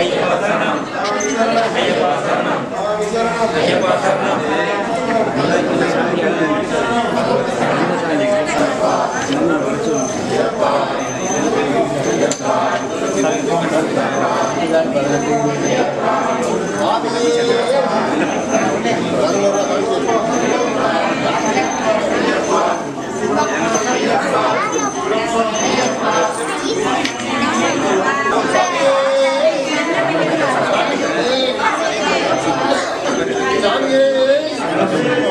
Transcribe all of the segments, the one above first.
ஐயப்பா சரணம் ஐயப்பா சரணம் ஐயப்பா சரணம் சாமிக்கு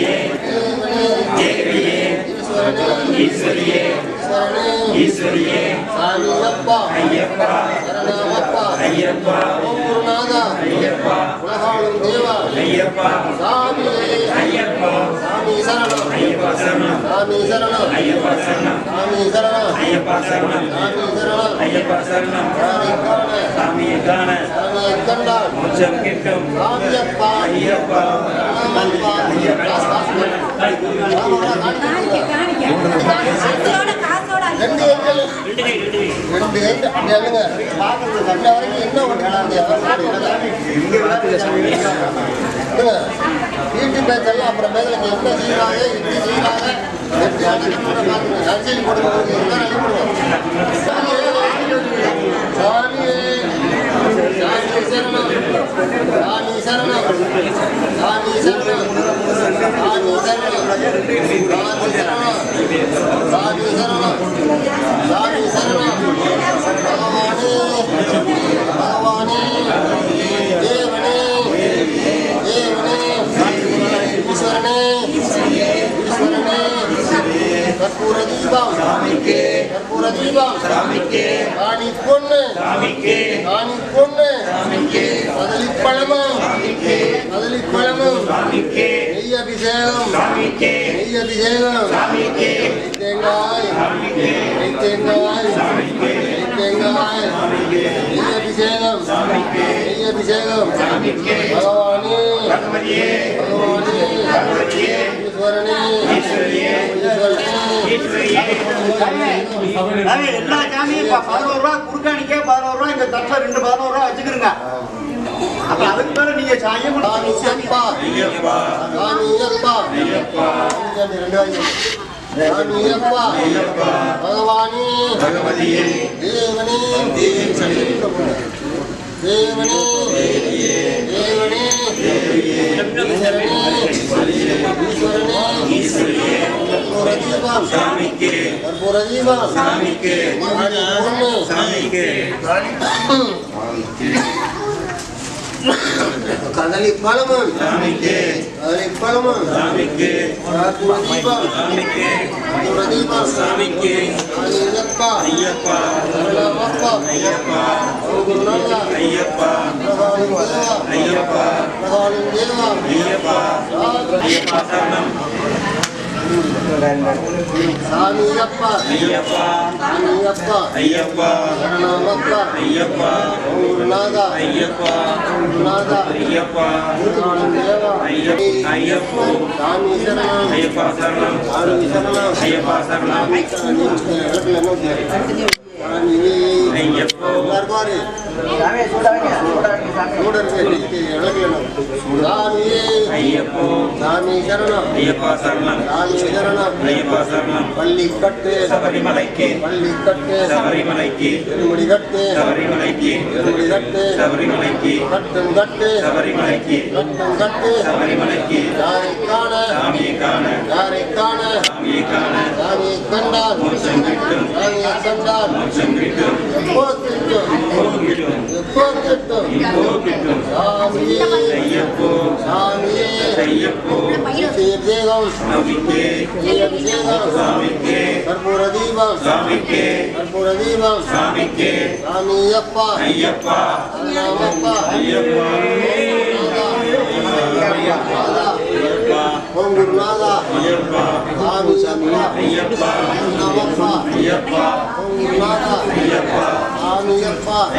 தேவியே தேவியே ஈஸ்வரியே ஈஸ்வரியே சாமியப்பா ஐயப்பா சரணமப்பா ஐயப்பா ஓம் குருநாதா ஐயப்பா உலகாளும் தேவா ஐயப்பா சாமியே ஐயப்பா சாமி சரணம். ஐயப்பா சரணம். சாமி சரணம் ஐயப்பா சரணம். சாமி சரணம் ஐயப்பா சரணம். சாமி சரணம் ஐயப்பா சரணம். யாரை காண சாமியை காண சாமியை கிட்டும் ஐயப்பா. ரெண்டு ரெண்டு பார்க்கறது வரைக்கும் என்ன வீட்டு பேச்செல்லாம் அப்புறம் என்ன செய்யறாங்க எப்படி செய்யறாங்க எப்படி அடிக்கணும் பாருங்க நர்சரி கொடுக்கணும் அடிக்கணும் جانو جانو جانو جانو جانو جانو جانو جانو جانو جانو جانو جانو جانو جانو جانو கற்பூர தீபம். சாமிக்கு. கற்பூர தீபம். சாமிக்கு. காணி பொண்ணு. சாமிக்கு. காணி பொண்ணு. சாமிக்கு. கதலிப்பழமும் கதலிப்பழமும் சாமிக்கு. நெய் அபிஷேகம். சாமிக்கு. நெய் அபிஷேகம். சாமிக்கு. நெய் தேங்காய் நெய் தேங்காய் நெய் தேங்காய் நெய் அபிஷேகம். நெய் அபிஷேகம். பகவானே. பகவதியே. பகவானே. பகவதியே. எல்லா சாமியும் இப்ப பதினோரு ரூபா குறுக்காணிக்கே பதினோரு ரூபா இந்த தட்டில் ரெண்டு பதினோரு ரூபா வச்சுக்கிறோங்க அப்ப அதுக்கு மேல நீங்க சாயம் சாமி அப்பா ரெண்டு வாங்கி சாமி பகவானே பகவதியே தேவனே தேவனே தேவனே தீபம் சாமிக்கு. சாமிக்கு சாமிக்கு கதலி பழமும் சாமிக்கு கதலி பழமும் சாமிக்கு தீபம் சாமிக்கு தீபம் சாமிக்கு ஐயப்பா ஐயப்பா ஐயப்பா ஐயப்பா ஐயப்பா ஐயப்பா ஐயப்பா சரணம் சாமி அப்பா ஐயப்பா. சாமி அப்பா ஐயப்பா. சரணமப்பா. ஐயப்பா. குருநாதா ஐயப்பா. குருநாதா ஐயப்பா. தேவா ஐயப்ப. சாமி சரணம் ஐயப்பா சரணம் சாமி சரணம் ஐயப்பா சரணம் சாமி ஐயப்போ பாரு ஐயப்போ. சாமி சரணம் ஐயப்பா சரணம். சாமி சரணம் ஐயப்பா சரணம். பள்ளி சபரிமலைக்கு. பள்ளி சபரிமலைக்கு. திருமுடி கட்டு சபரிமலைக்கு. திருமுடி கட்டு சபரிமலைக்கு. கட்டும் கட்டு சபரிமலைக்கு. கட்டும் கட்டு சபரிமலைக்கு. யாரை காண சாமியை காண யாரை காண. சாமியை காண சாமியை கண்டால் மோட்சம் கிட்டும் சாமியை கண்டால் மோட்சம் கிட்டும் எப்போ கிட்டும் இப்போ கிட்டும் எப்போ கிட்டும் இப்போ கிட்டும் சாமியே சாமியே அபிஷேகம் அபிஷேகம் கற்பூர தீபம் கற்பூர தீபம் சாமி அப்பா ஐயப்பா ஐயப்பா ஐயப்பா ஓம் குருநாதா சாமி அப்பா ஐயப்பா ஐயப்பா ஓம் குருநாதா ஐயப்பா சாமி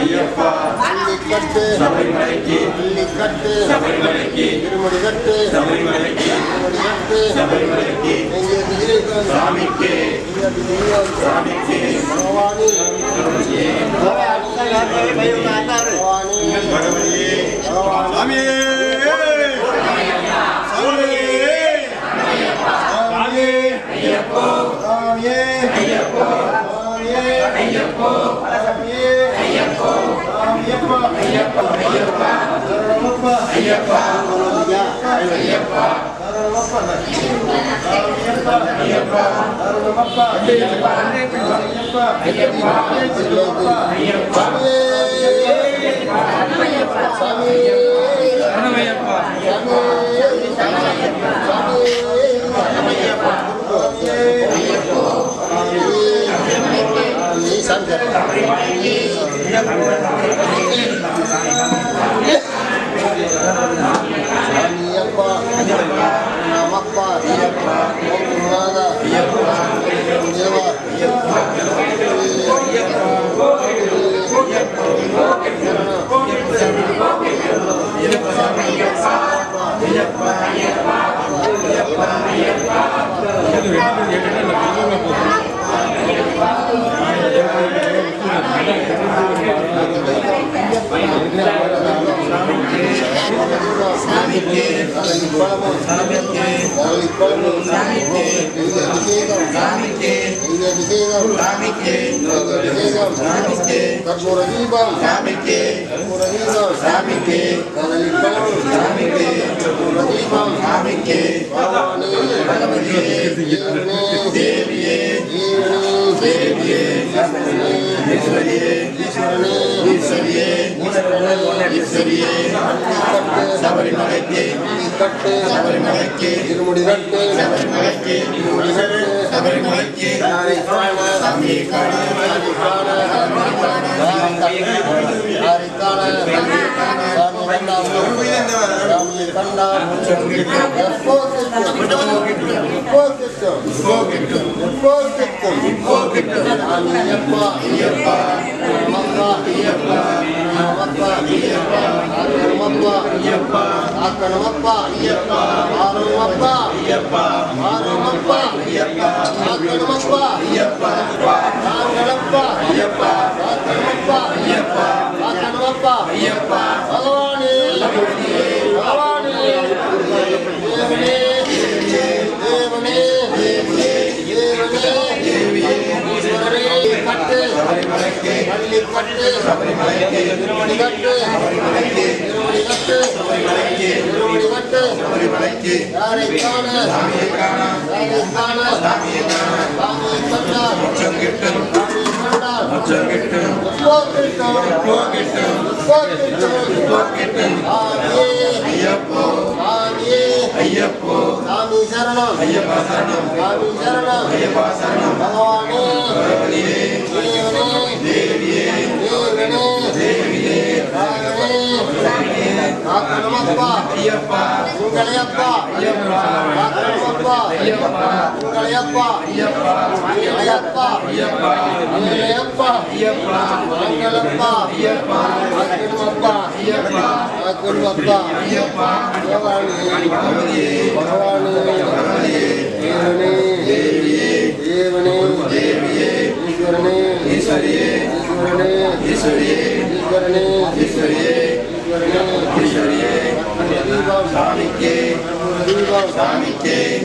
ஐயப்பா சபரிமலைக்கு சபரிமலைக்கு திருமணி கட்டு சபரிமலைக்கு திருமணி கட்டு சபரிமலைக்கு பகவானி பகவானி பகவானி சாமியப்பா நமப்பா ஓம் குருநாதா தேவா கற்பூர தீபம் கற்பூர தீபம் கதலிப்பழம் கற்பூர தீபம் பகவானே தேவியே தேவியே சபரிமலைக்கு சபரிமலைக்கு இருமுடி சபரிமலைக்கு இருமுடி சபரிமலைக்கு யாரை காண சாமியை காண காண காண சாமி கிட்டும் எப்போ கிட்டும் எப்போ கிட்டும் எப்போ கிட்டும் சாமி எப்பா எப்பா நமப்பா எப்பா நமப்பா எப்பா நமப்பா எப்பா ஆக்கணமப்பா எப்பா ஆரணமப்பா எப்பா ஆரணமப்பா எப்பா ஆக்கணமப்பா எப்பா ஆக்கணமப்பா எப்பா ஆக்கணமப்பா எப்பா ஆக்கணமப்பா எப்பா கட்டு யாரை காண யாரை காண சாமியை கண்டால் சாமியை கண்டால் எப்போ கிட்டும் கிட்டும் சாமி சரணம் சரணம் ஈஸ்வரியே ஈஸ்வரியே தேவனே ஈஸ்வரியே ஈஸ்வரியே சாமிக்கே சாமிக்கே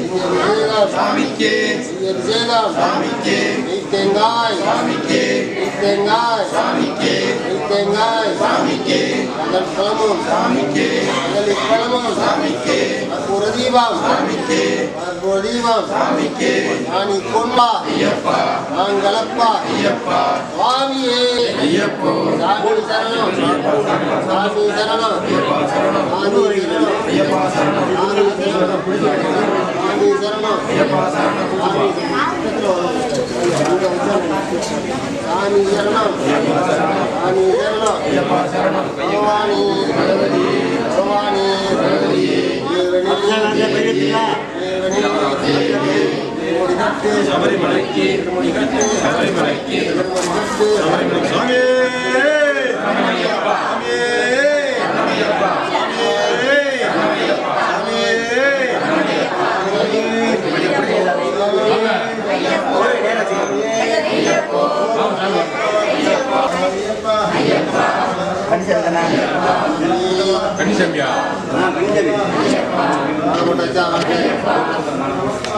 சாமிக்கு. சேதம் சாமிக்கு. தேங்காய் சாமிக்கு. தேங்காய் சாமிக்கு. தேங்காய் சாமிக்கு. அதன் பழமும். சாமிக்கு. அதன் பழமும். சாமிக்கு. தீபம் தீபம் ஞானி கொம்பா நாங்களப்பா சுவாமியே சாமி சரணம் சாமி சரணம் சாமி சரணம் சாமி சரணம் சாமி சரணம் சாமி சரணம் பகவானி சபரிமலைக்கு சபரிமலைக்கு. சபரிமலை சுவாமி கணிசம்யா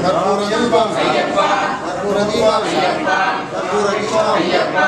கற்பூரதீபம் கற்பூரதீபம் கற்பூரதீபம்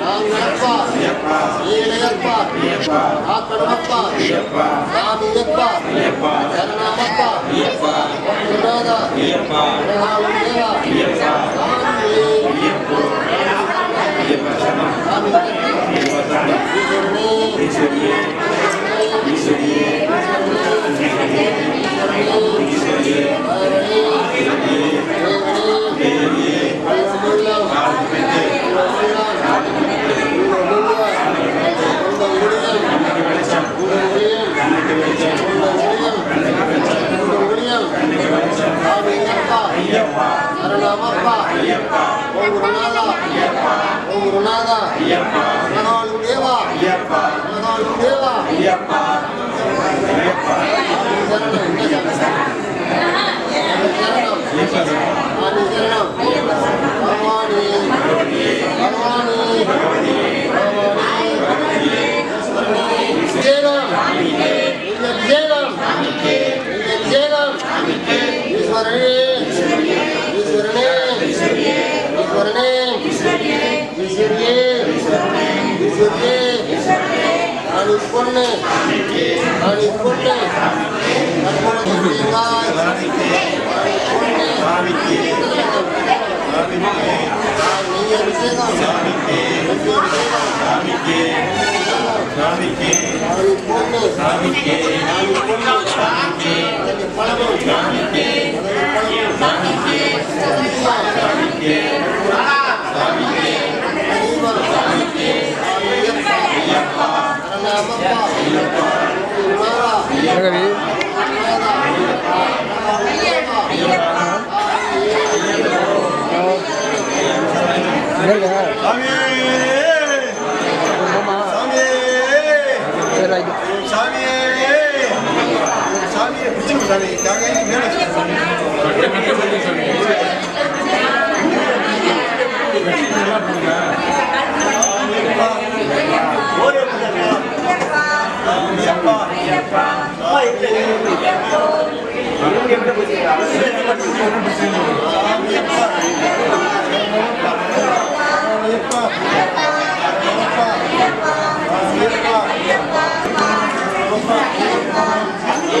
நான் நடப்பார் நீ இணையப்பார் ஆக்கணமப்பார் சாமி எப்பார் சாமி சாமி சாமி சாமியை பிடிச்சிருக்கு சாமி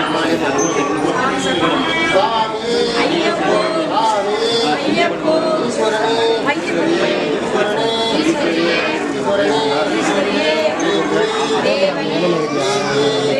அம்மா இல்லை. இவங்க எப்படி போச்சுங்க?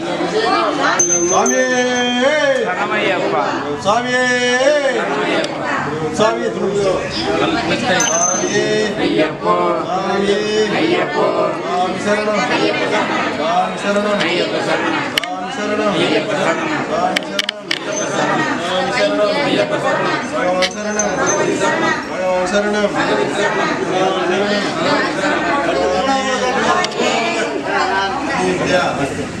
சாமி சரணம் சாமி சரணம் ஐயப்ப சரணம் சாமி சரணம் ஐயப்ப